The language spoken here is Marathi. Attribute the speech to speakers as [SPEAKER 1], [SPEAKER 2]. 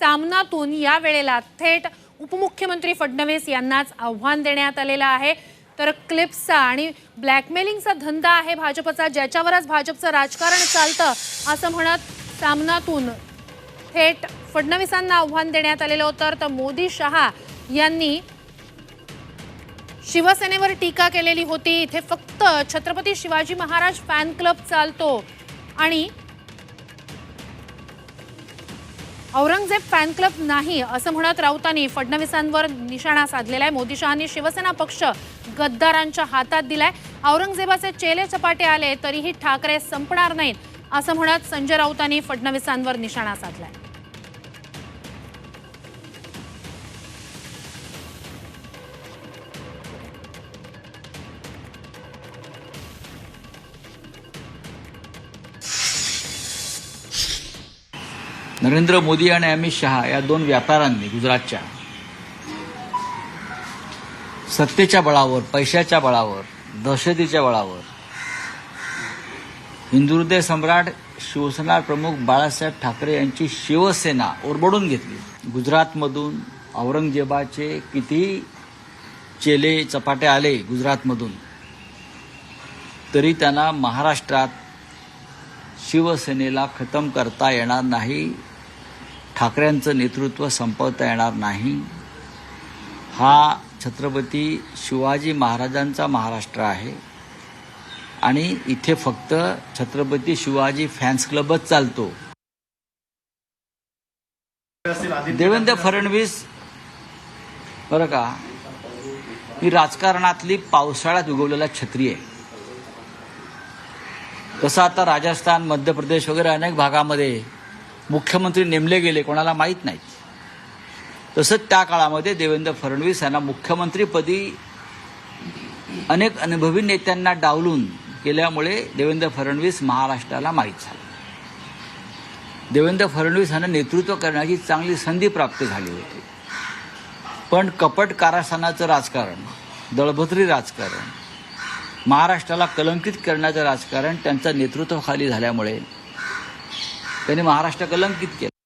[SPEAKER 1] सामनातून या वेळेला थेट उपमुख्यमंत्री फडणवीस यांनाच आव्हान देण्यात आलेलं आहे. तर क्लिप्सचा आणि ब्लॅकमेलिंगचा धंदा आहे भाजपचा ज्याच्यावरच भाजपचं राजकारण चालतं असं म्हणत सामनातून थेट फडणवीसांना आव्हान देण्यात आलेलं होतं. तर मोदी शहा यांनी शिवसेनेवर टीका केलेली होती. इथे फक्त छत्रपती शिवाजी महाराज फॅन क्लब चालतो आणि औरंगजेब फॅन क्लब नाही असं म्हणत राऊतांनी फडणवीसांवर निशाणा साधलेला आहे. मोदी शहांनी शिवसेना पक्ष गद्दारांच्या हातात दिलाय. औरंगजेबाचे चेले चपाटे आले तरीही ठाकरे संपणार नाहीत असं म्हणत संजय राऊतांनी फडणवीसांवर निशाणा साधलाय.
[SPEAKER 2] नरेंद्र मोदी आणि अमित शहा या दोन व्यापाऱ्यांनी गुजरातच्या सत्तेच्या बळावर पैशाच्या बळावर दहशतीच्या बळावर हिंदुहृदय सम्राट शिवसेना प्रमुख बाळासाहेब ठाकरे यांची शिवसेना ओरबडून घेतली. गुजरातमधून औरंगजेबाचे किती चेले चपाटे आले गुजरातमधून तरी त्यांना महाराष्ट्रात शिवसेनेला खतम करता येणार नाही. ठाकरेंचं नेतृत्व संपवता येणार नाही. हा छत्रपती शिवाजी महाराजांचा महाराष्ट्र आहे. आणि इथे फक्त छत्रपती शिवाजी फॅन्स क्लबच चालतो. देवेंद्र फडणवीस बरं का ही राजकारणातली पावसाळ्यात उगवलेला छत्री आहे. तसं आता राजस्थान मध्य प्रदेश वगैरे अनेक भागामध्ये मुख्यमंत्री नेमले गेले कोणाला माहीत नाहीत तसंच त्या काळामध्ये देवेंद्र फडणवीस यांना मुख्यमंत्रीपदी अनेक अनुभवी नेत्यांना डावलून केल्यामुळे देवेंद्र फडणवीस महाराष्ट्राला माहीत झाले. देवेंद्र फडणवीस यांना नेतृत्व करण्याची चांगली संधी प्राप्त झाली होती. पण कपट कारस्थानाचं राजकारण दळभद्री राजकारण महाराष्ट्राला कलंकित करण्याचं राजकारण त्यांच्या नेतृत्वाखाली झाल्यामुळे त्यांनी महाराष्ट्र कलंकित केलं.